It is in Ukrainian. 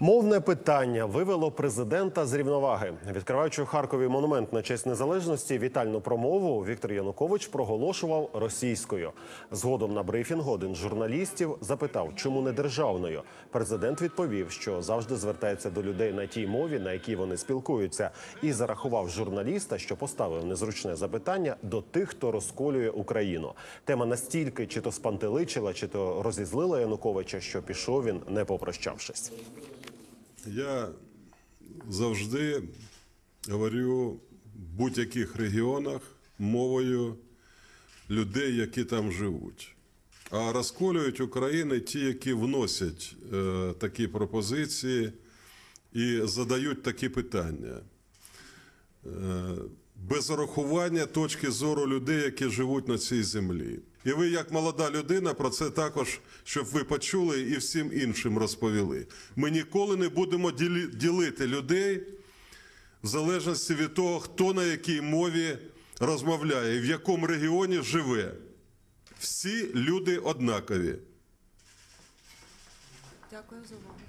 Мовне питання вивело президента з рівноваги. Відкриваючи в Харкові монумент на честь незалежності, вітальну промову Віктор Янукович проголошував російською. Згодом на брифінгу один з журналістів запитав, чому не державною. Президент відповів, що завжди звертається до людей на тій мові, на якій вони спілкуються, і зарахував журналіста, що поставив незручне запитання до тих, хто розколює Україну. Тема настільки чи то спантеличила, чи то розізлила Януковича, що пішов він не попрощавшись. Я завжди говорю в будь-яких регіонах мовою людей, які там живуть. А розколюють України ті, які вносять е, такі пропозиції і задають такі питання. Е, без урахування точки зору людей, які живуть на цій землі. І ви, як молода людина, про це також, щоб ви почули і всім іншим розповіли. Ми ніколи не будемо ділити людей в залежності від того, хто на якій мові розмовляє в якому регіоні живе. Всі люди однакові. Дякую за увагу.